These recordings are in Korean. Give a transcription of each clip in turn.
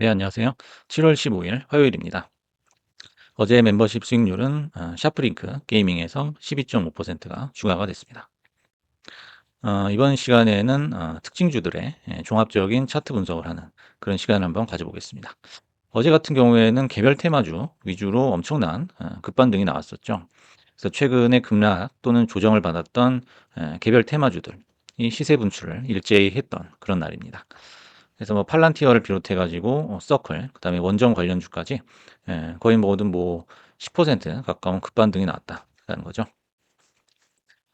네, 안녕하세요. 7월 15일 화요일입니다. 어제 멤버십 수익률은 어, 샤프링크 게이밍에서 12.5%가 추가가 됐습니다. 어, 이번 시간에는 어, 특징주들의 예, 종합적인 차트 분석을 하는 그런 시간을 한번 가져보겠습니다. 어제 같은 경우에는 개별 테마주 위주로 엄청난 어, 급반등이 나왔었죠. 그래서 최근에 급락 또는 조정을 받았던 에, 개별 테마주들 이 시세 분출을 일제히 했던 그런 날입니다. 그래서 뭐 팔란티어를 비롯해 가지고 어, 서클, 그다음에 원정 관련주까지 예, 거의 모든 뭐 10% 가까운 급반등이 나왔다라는 거죠.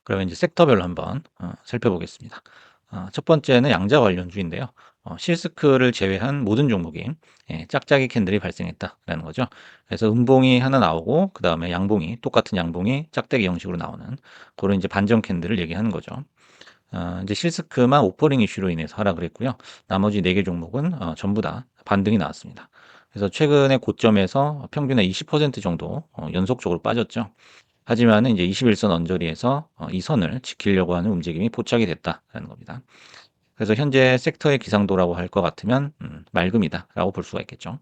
그러면 이제 섹터별로 한번 어, 살펴보겠습니다. 어, 첫 번째는 양자 관련주인데요. 어, 실스크를 제외한 모든 종목이 예, 짝짝이 캔들이 발생했다라는 거죠. 그래서 음봉이 하나 나오고 그 다음에 양봉이 똑같은 양봉이 짝대기 형식으로 나오는 그런 이제 반전 캔들을 얘기하는 거죠. 어, 이제 실스크만 오퍼링 이슈로 인해서 하락을 했고요. 나머지 4개 종목은 어, 전부 다 반등이 나왔습니다. 그래서 최근에 고점에서 평균의 20% 정도 어, 연속적으로 빠졌죠. 하지만은 이제 21선 언저리에서 어, 이 선을 지키려고 하는 움직임이 포착이 됐다라는 겁니다. 그래서 현재 섹터의 기상도라고 할 것 같으면 음, 맑음이다라고 볼 수가 있겠죠.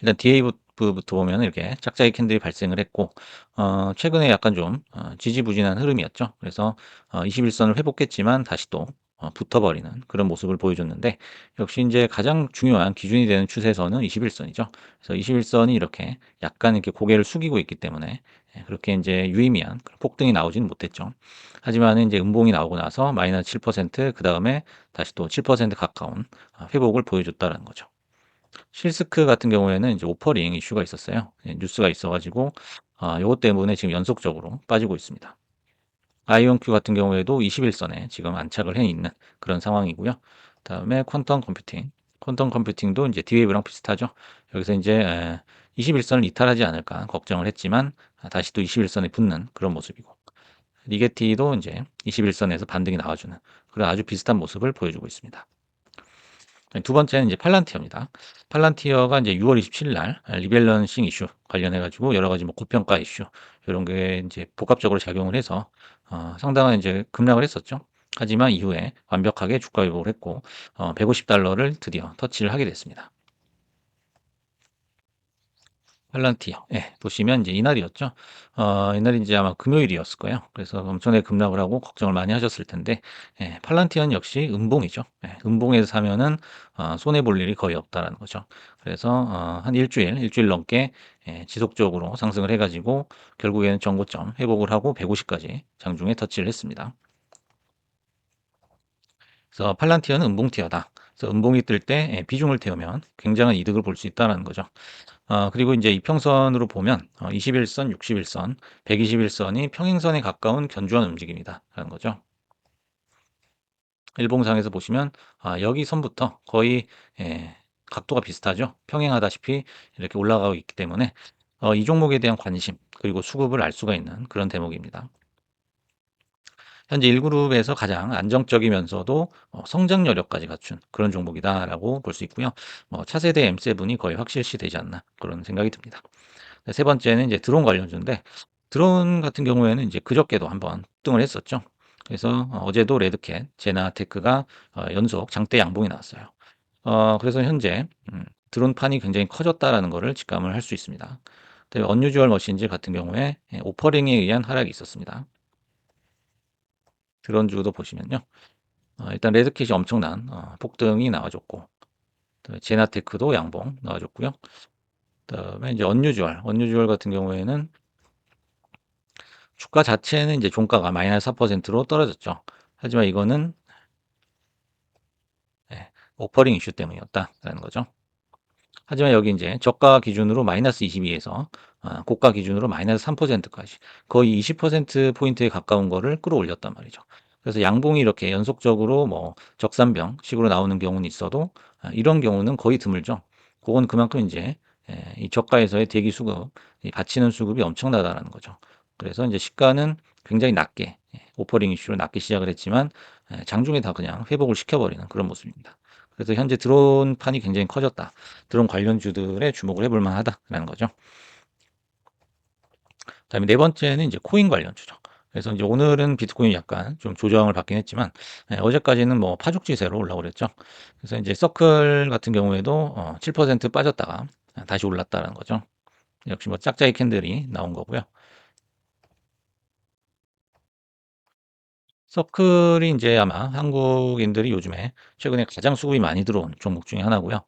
일단 DA부터 보면 이렇게 짝짝이 캔들이 발생을 했고 어, 최근에 약간 좀 어, 지지부진한 흐름이었죠. 그래서 어, 21선을 회복했지만 다시 또 어, 붙어버리는 그런 모습을 보여줬는데 역시 이제 가장 중요한 기준이 되는 추세선은 21선이죠. 그래서 21선이 이렇게 약간 이렇게 고개를 숙이고 있기 때문에 예, 그렇게 이제 유의미한 폭등이 나오지는 못했죠. 하지만 이제 음봉이 나오고 나서 마이너스 7%그 다음에 다시 또 7% 가까운 어, 회복을 보여줬다는 거죠. 실스크 같은 경우에는 이제 오퍼링 이슈가 있었어요. 예, 뉴스가 있어 가지고 아, 요것 때문에 지금 연속적으로 빠지고 있습니다. 아이온큐 같은 경우에도 21선에 지금 안착을 해 있는 그런 상황이고요. 다음에 퀀텀 컴퓨팅. 퀀텀 컴퓨팅도 이제 디웨이브랑 비슷하죠. 여기서 이제 21선을 이탈하지 않을까 걱정을 했지만 아, 다시 또 21선에 붙는 그런 모습이고 리게티도 이제 21선에서 반등이 나와주는 그런 아주 비슷한 모습을 보여주고 있습니다. 두 번째는 이제 팔란티어입니다. 팔란티어가 이제 6월 27일 날 리밸런싱 이슈 관련해 가지고 여러 가지 뭐 고평가 이슈 이런 게 이제 복합적으로 작용을 해서 어, 상당한 이제 급락을 했었죠. 하지만 이후에 완벽하게 주가 회복을 했고 어, 150달러를 드디어 터치를 하게 됐습니다. 팔란티어. 예, 보시면 이제 이날이었죠. 어, 이날이 이제 아마 금요일이었을 거예요. 그래서 엄청나게 급락을 하고 걱정을 많이 하셨을 텐데, 예, 팔란티어는 역시 음봉이죠. 예, 음봉에서 사면은 어, 손해 볼 일이 거의 없다라는 거죠. 그래서 어, 한 일주일, 일주일 넘게 예, 지속적으로 상승을 해가지고 결국에는 전고점 회복을 하고 150까지 장중에 터치를 했습니다. 그래서 팔란티어는 음봉티어다. 그래서 음봉이 뜰때 예, 비중을 태우면 굉장한 이득을 볼 수 있다는 거죠. 어, 그리고 이제 이평선으로 보면 어, 21선, 61선, 121선이 평행선에 가까운 견주한 움직임이다 라는 거죠. 일봉상에서 보시면 아, 여기 선부터 거의 예, 각도가 비슷하죠. 평행하다시피 이렇게 올라가고 있기 때문에 어, 이 종목에 대한 관심 그리고 수급을 알 수가 있는 그런 대목입니다. 현재 1그룹에서 가장 안정적이면서도 어, 성장 여력까지 갖춘 그런 종목이다라고 볼 수 있고요. 뭐 차세대 M7이 거의 확실시 되지 않나 그런 생각이 듭니다. 네, 세 번째는 이제 드론 관련주인데 드론 같은 경우에는 이제 그저께도 한번 등을 했었죠. 그래서 어, 어제도 레드캣, 제나테크가 어, 연속 장대 양봉이 나왔어요. 어, 그래서 현재 음, 드론판이 굉장히 커졌다라는 것을 직감을 할 수 있습니다. 언유주얼 머신즈 같은 경우에 예, 오퍼링에 의한 하락이 있었습니다. 드론주도 보시면요. 어, 일단 레드캣이 엄청난 어, 폭등이 나와줬고 제나테크도 양봉 나와줬고요. 그다음에 이제 언유주얼, 언유주얼 같은 경우에는 주가 자체는 이제 종가가 마이너스 4%로 떨어졌죠. 하지만 이거는 네, 오퍼링 이슈 때문이었다라는 거죠. 하지만 여기 이제 저가 기준으로 마이너스 22에서 어, 고가 기준으로 마이너스 3%까지 거의 20%포인트에 가까운 거를 끌어올렸단 말이죠. 그래서 양봉이 이렇게 연속적으로 뭐 적산병 식으로 나오는 경우는 있어도 아, 이런 경우는 거의 드물죠. 그건 그만큼 이제 예, 이 저가에서의 대기 수급, 받치는 수급이 엄청나다라는 거죠. 그래서 이제 시가는 굉장히 낮게 예, 오퍼링 이슈로 낮게 시작을 했지만 예, 장중에 다 그냥 회복을 시켜버리는 그런 모습입니다. 그래서 현재 드론판이 굉장히 커졌다. 드론 관련주들에 주목을 해볼 만하다라는 거죠. 그다음에 네 번째는 이제 코인 관련주죠. 그래서 이제 오늘은 비트코인이 약간 좀 조정을 받긴 했지만 예, 어제까지는 뭐 파죽지세로 올라오고 그랬죠. 그래서 이제 서클 같은 경우에도 어, 7% 빠졌다가 다시 올랐다는 거죠. 역시 뭐 짝짝이 캔들이 나온 거고요. 서클이 이제 아마 한국인들이 요즘에 최근에 가장 수급이 많이 들어온 종목 중에 하나고요.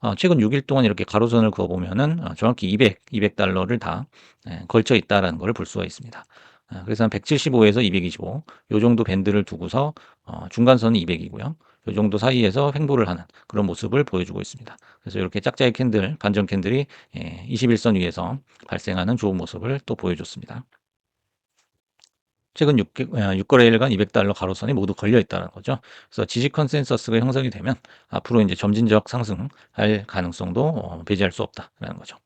어, 최근 6일 동안 이렇게 가로선을 그어 보면은 어, 정확히 200, 200 달러를 다 예, 걸쳐 있다라는 걸볼 수가 있습니다. 아, 그래서 한 175에서 225, 요 정도 밴드를 두고서 어, 중간선은 200 이고요. 요 정도 사이에서 횡보를 하는 그런 모습을 보여주고 있습니다. 그래서 이렇게 짝짝이 캔들, 반전 캔들이 예, 21선 위에서 발생하는 좋은 모습을 또 보여줬습니다. 최근 6, 6거래일간 200달러 가로선이 모두 걸려 있다는 거죠. 그래서 지지 컨센서스가 형성이 되면 앞으로 이제 점진적 상승할 가능성도 어, 배제할 수 없다라는 거죠.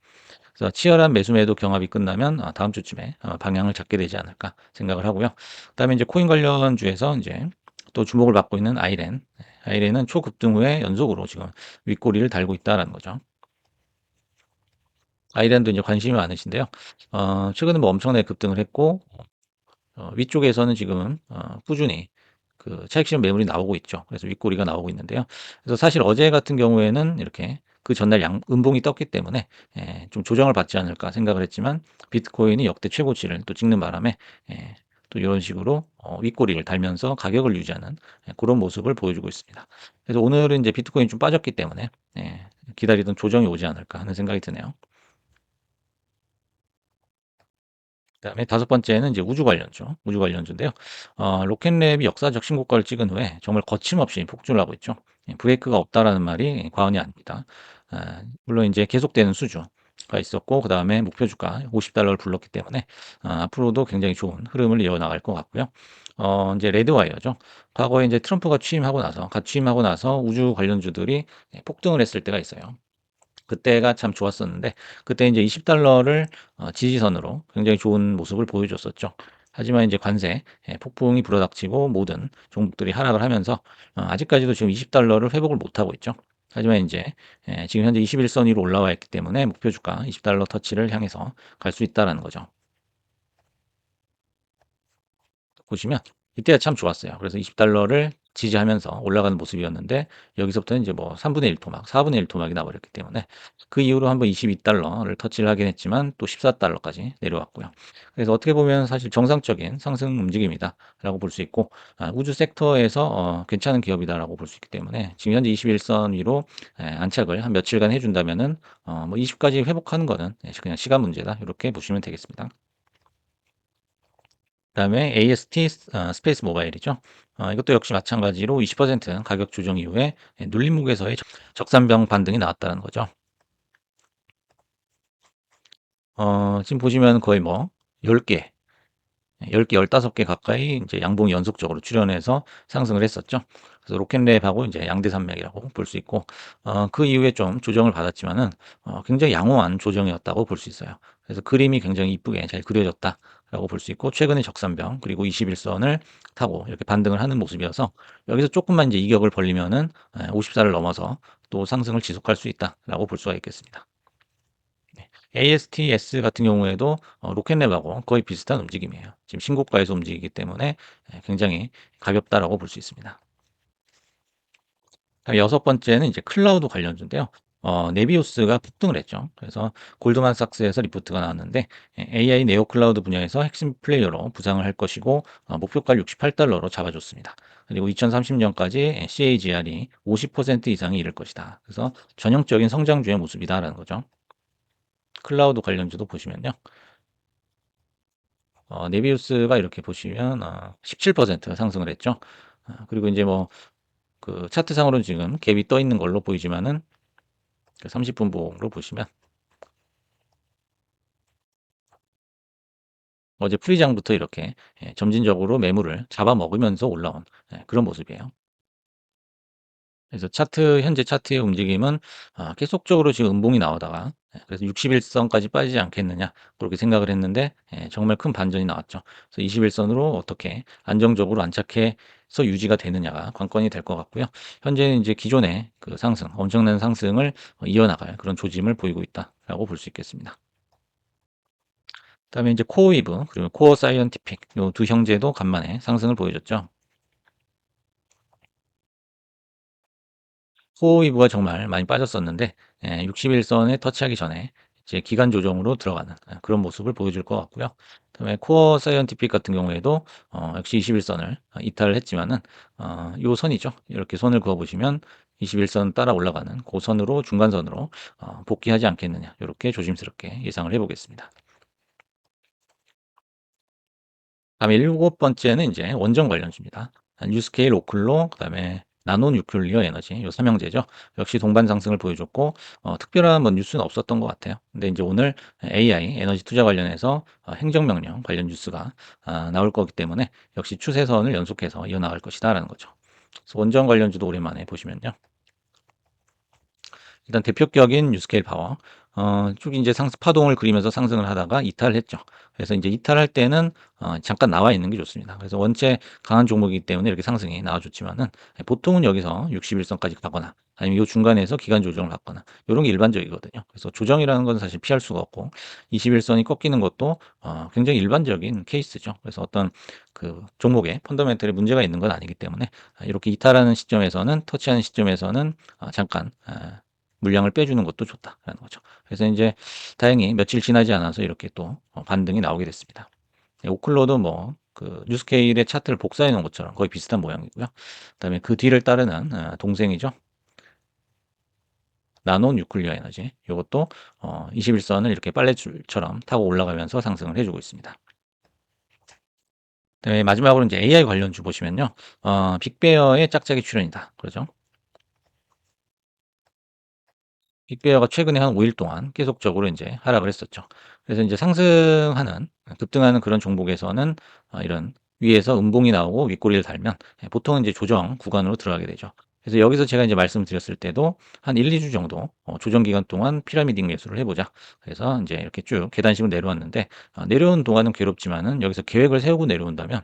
그래서 치열한 매수매도 경합이 끝나면 아, 다음 주쯤에 어, 방향을 잡게 되지 않을까 생각을 하고요. 그다음에 이제 코인 관련 주에서 이제 또 주목을 받고 있는 아이렌. 아이렌은 초급등 후에 연속으로 지금 윗꼬리를 달고 있다라는 거죠. 아이렌도 이제 관심이 많으신데요. 어, 최근에 뭐 엄청나게 급등을 했고 어, 위쪽에서는 지금 어, 꾸준히 그 차익 실현 매물이 나오고 있죠. 그래서 윗꼬리가 나오고 있는데요. 그래서 사실 어제 같은 경우에는 이렇게 그 전날 양, 음봉이 떴기 때문에 예, 좀 조정을 받지 않을까 생각을 했지만 비트코인이 역대 최고치를 또 찍는 바람에 예, 또 이런 식으로 어, 윗꼬리를 달면서 가격을 유지하는 예, 그런 모습을 보여주고 있습니다. 그래서 오늘은 이제 비트코인 좀 빠졌기 때문에 예, 기다리던 조정이 오지 않을까 하는 생각이 드네요. 그다음에 다섯 번째는 이제 우주 관련주, 우주 관련주인데요. 어, 로켓랩이 역사적 신고가를 찍은 후에 정말 거침없이 폭주를 하고 있죠. 예, 브레이크가 없다라는 말이 과언이 아닙니다. 아, 물론 이제 계속되는 수주가 있었고 그 다음에 목표 주가 50달러를 불렀기 때문에 아, 앞으로도 굉장히 좋은 흐름을 이어나갈 것 같고요. 어, 이제 레드와이어죠. 과거에 이제 트럼프가 취임하고 나서, 갓 취임하고 나서 우주 관련주들이 폭등을 했을 때가 있어요. 그때가 참 좋았었는데 그때 이제 20달러를 어, 지지선으로 굉장히 좋은 모습을 보여줬었죠. 하지만 이제 관세 예, 폭풍이 불어닥치고 모든 종목들이 하락을 하면서 어, 아직까지도 지금 20달러를 회복을 못하고 있죠. 하지만 이제 예, 지금 현재 21선 위로 올라와 있기 때문에 목표 주가 20달러 터치를 향해서 갈 수 있다라는 거죠. 보시면 이때가 참 좋았어요. 그래서 20달러를 지지하면서 올라가는 모습이었는데 여기서부터는 이제 뭐 3분의 1 토막, 4분의 1 토막이 나버렸기 때문에 그 이후로 한번 22달러를 터치를 하긴 했지만 또 14달러까지 내려왔고요. 그래서 어떻게 보면 사실 정상적인 상승 움직임이다라고 볼 수 있고 아, 우주 섹터에서 어, 괜찮은 기업이다라고 볼 수 있기 때문에 지금 현재 21선 위로 에, 안착을 한 며칠간 해준다면은 어, 뭐 20까지 회복하는 거는 그냥 시간 문제다 이렇게 보시면 되겠습니다. 그다음에 AST 어, 스페이스 모바일이죠. 어, 이것도 역시 마찬가지로 20% 가격 조정 이후에 눌림목에서의 적산병 반등이 나왔다는 거죠. 어, 지금 보시면 거의 뭐 10개, 10개, 15개 가까이 이제 양봉이 연속적으로 출현해서 상승을 했었죠. 그래서 로켓랩하고 이제 양대 산맥이라고 볼 수 있고, 어, 그 이후에 좀 조정을 받았지만은, 어, 굉장히 양호한 조정이었다고 볼 수 있어요. 그래서 그림이 굉장히 이쁘게 잘 그려졌다. 라고 볼 수 있고 최근에 적산병 그리고 21선을 타고 이렇게 반등을 하는 모습이어서 여기서 조금만 이제 이격을 벌리면은 54를 넘어서 또 상승을 지속할 수 있다라고 볼 수가 있겠습니다. ASTS 같은 경우에도 어, 로켓랩하고 거의 비슷한 움직임이에요. 지금 신고가에서 움직이기 때문에 굉장히 가볍다라고 볼 수 있습니다. 여섯 번째는 이제 클라우드 관련주인데요. 어, 네비우스가 폭등을 했죠. 그래서 골드만삭스에서 리포트가 나왔는데 AI 네오 클라우드 분야에서 핵심 플레이어로 부상을 할 것이고 어, 목표가를 68달러로 잡아줬습니다. 그리고 2030년까지 CAGR이 50% 이상이 이를 것이다. 그래서 전형적인 성장주의 모습이다라는 거죠. 클라우드 관련주도 보시면요. 어, 네비우스가 이렇게 보시면 어, 17% 상승을 했죠. 어, 그리고 이제 뭐 그 차트상으로는 지금 갭이 떠 있는 걸로 보이지만은 30분 보험으로 보시면 어제 프리장부터 이렇게 예, 점진적으로 매물을 잡아먹으면서 올라온 예, 그런 모습이에요. 그래서 차트 현재 차트의 움직임은 아, 계속적으로 지금 음봉이 나오다가 예, 그래서 61선까지 빠지지 않겠느냐 그렇게 생각을 했는데 정말 큰 반전이 나왔죠. 그래서 21선으로 어떻게 안정적으로 안착해서 유지가 되느냐가 관건이 될 것 같고요. 현재는 이제 기존의 그 상승, 엄청난 상승을 이어나갈 그런 조짐을 보이고 있다라고 볼 수 있겠습니다. 그다음에 이제 코어위브 그리고 코어 사이언티픽 요 두 형제도 간만에 상승을 보여줬죠. 코어위브가 정말 많이 빠졌었는데 예, 60일선에 터치하기 전에 이제 기간 조정으로 들어가는 예, 그런 모습을 보여줄 것 같고요. 그다음에 코어 사이언티픽 같은 경우에도 어, 역시 21선을 이탈을 했지만은 어, 요 선이죠. 이렇게 선을 그어 보시면 21선 따라 올라가는 그 선으로 중간선으로 어, 복귀하지 않겠느냐 이렇게 조심스럽게 예상을 해보겠습니다. 다음에 일곱 번째는 이제 원전 관련주입니다. 뉴스케일 오클로, 그 다음에 나노 뉴클리어 에너지, 요 삼형제죠. 역시 동반 상승을 보여줬고, 어, 특별한 뭐 뉴스는 없었던 것 같아요. 근데 이제 오늘 AI, 에너지 투자 관련해서 어, 행정명령 관련 뉴스가 아, 나올 거기 때문에 역시 추세선을 연속해서 이어나갈 것이다라는 거죠. 그래서 원전 관련주도 오랜만에 보시면요. 일단 대표격인 뉴스케일 파워. 어, 쭉 이제 상승 파동을 그리면서 상승을 하다가 이탈을 했죠. 그래서 이제 이탈할 때는 어, 잠깐 나와 있는 게 좋습니다. 그래서 원체 강한 종목이기 때문에 이렇게 상승이 나와줬지만은 보통은 여기서 61선까지 가거나 아니면 이 중간에서 기간 조정을 받거나 이런 게 일반적이거든요. 그래서 조정이라는 건 사실 피할 수가 없고 21선이 꺾이는 것도 어, 굉장히 일반적인 케이스죠. 그래서 어떤 그 종목에 펀더멘털에 문제가 있는 건 아니기 때문에 이렇게 이탈하는 시점에서는 터치하는 시점에서는 어, 잠깐 어, 물량을 빼주는 것도 좋다라는 거죠. 그래서 이제 다행히 며칠 지나지 않아서 이렇게 또 어, 반등이 나오게 됐습니다. 네, 오클로도 뭐 그 뉴스케일의 차트를 복사해 놓은 것처럼 거의 비슷한 모양이고요. 그다음에 그 뒤를 따르는 어, 동생이죠. 나노 뉴클리어 에너지. 이것도 어 21선을 이렇게 빨래줄처럼 타고 올라가면서 상승을 해주고 있습니다. 그다음에 마지막으로 이제 AI 관련주 보시면요. 어, 빅베어의 짝짝이 출연이다. 그러죠. 빅베어가 최근에 한 5일 동안 계속적으로 이제 하락을 했었죠. 그래서 이제 상승하는, 급등하는 그런 종목에서는 어, 이런 위에서 음봉이 나오고 윗꼬리를 달면 예, 보통은 이제 조정 구간으로 들어가게 되죠. 그래서 여기서 제가 이제 말씀드렸을 때도 한 1, 2주 정도 어, 조정 기간 동안 피라미딩 매수를 해보자. 그래서 이제 이렇게 쭉 계단식으로 내려왔는데 어, 내려온 동안은 괴롭지만은 여기서 계획을 세우고 내려온다면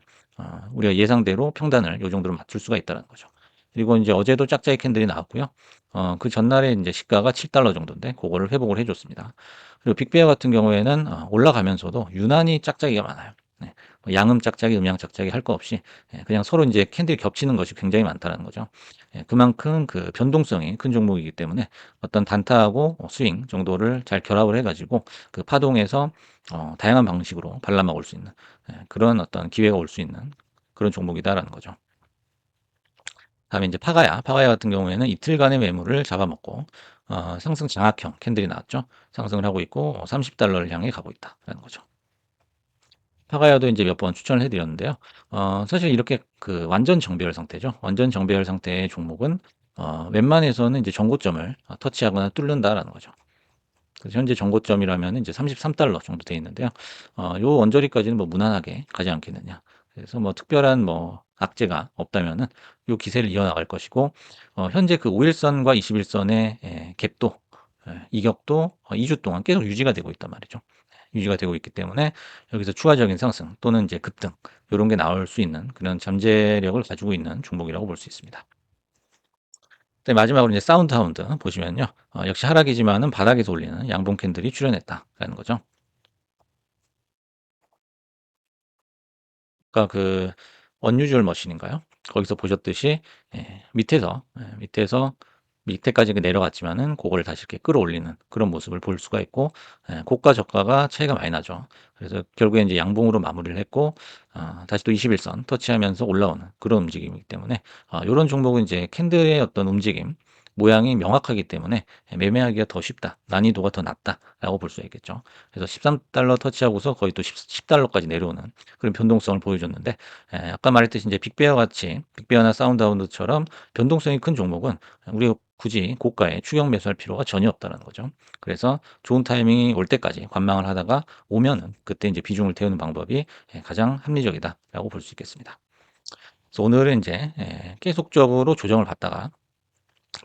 우리가 예상대로 평단을 이 정도로 맞출 수가 있다는 거죠. 그리고 이제 어제도 짝짝이 캔들이 나왔고요. 어, 그 전날에 이제 시가가 7달러 정도인데 그거를 회복을 해줬습니다. 그리고 빅베어 같은 경우에는 어, 올라가면서도 유난히 짝짝이가 많아요. 네. 뭐 양음 짝짝이, 음양 짝짝이 할 거 없이 예, 그냥 서로 이제 캔들이 겹치는 것이 굉장히 많다는 거죠. 예, 그만큼 그 변동성이 큰 종목이기 때문에 어떤 단타하고 스윙 정도를 잘 결합을 해가지고 그 파동에서 어, 다양한 방식으로 발람아 올수 있는 예, 그런 어떤 기회가 올 수 있는 그런 종목이다라는 거죠. 다음에 이제 파가야, 파가야 같은 경우에는 이틀간의 매물을 잡아먹고 어, 상승 장악형 캔들이 나왔죠. 상승을 하고 있고 30달러를 향해 가고 있다라는 거죠. 파가야도 이제 몇 번 추천을 해드렸는데요. 어, 사실 이렇게 그 완전 정배열 상태죠. 완전 정배열 상태의 종목은 어, 웬만해서는 이제 정고점을 터치하거나 뚫는다라는 거죠. 그래서 현재 정고점이라면 이제 33달러 정도 돼 있는데요. 어, 요 원저리까지는 뭐 무난하게 가지 않겠느냐. 그래서 뭐 특별한 뭐 악재가 없다면은 요 기세를 이어나갈 것이고 어, 현재 그 5일선과 21선의 예, 갭도 예, 이격도 어, 2주 동안 계속 유지가 되고 있단 말이죠. 유지가 되고 있기 때문에 여기서 추가적인 상승 또는 이제 급등 이런 게 나올 수 있는 그런 잠재력을 가지고 있는 종목이라고 볼 수 있습니다. 네, 마지막으로 이제 사운드 하운드 보시면요. 어, 역시 하락이지만은 바닥에서 올리는 양봉 캔들이 출현했다라는 거죠. 그러니까 그 언유즈얼 머신인가요? 거기서 보셨듯이 예, 밑에서 예, 밑에서 밑에까지 내려갔지만은 그거를 다시 이렇게 끌어올리는 그런 모습을 볼 수가 있고 예, 고가 저가가 차이가 많이 나죠. 그래서 결국에 이제 양봉으로 마무리를 했고 어, 다시 또 21선 터치하면서 올라오는 그런 움직임이기 때문에 어, 이런 종목은 이제 캔들의 어떤 움직임 모양이 명확하기 때문에 매매하기가 더 쉽다. 난이도가 더 낮다라고 볼 수 있겠죠. 그래서 13달러 터치하고서 거의 또 10, 달러까지 내려오는 그런 변동성을 보여줬는데 에, 아까 말했듯이 이제 빅베어 같이 빅베어나 사운드하운드처럼 변동성이 큰 종목은 우리가 굳이 고가에 추격 매수할 필요가 전혀 없다는 거죠. 그래서 좋은 타이밍이 올 때까지 관망을 하다가 오면은 그때 이제 비중을 태우는 방법이 가장 합리적이다라고 볼 수 있겠습니다. 그래서 오늘은 이제 계속적으로 조정을 받다가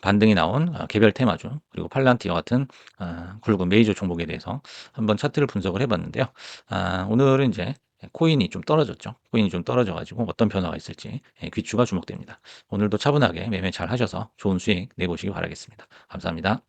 반등이 나온 어, 개별 테마주 그리고 팔란티와 같은 어, 굵은 메이저 종목에 대해서 한번 차트를 분석을 해봤는데요. 아, 오늘은 이제 코인이 좀 떨어졌죠. 코인이 좀 떨어져가지고 어떤 변화가 있을지 예, 귀추가 주목됩니다. 오늘도 차분하게 매매 잘 하셔서 좋은 수익 내보시기 바라겠습니다. 감사합니다.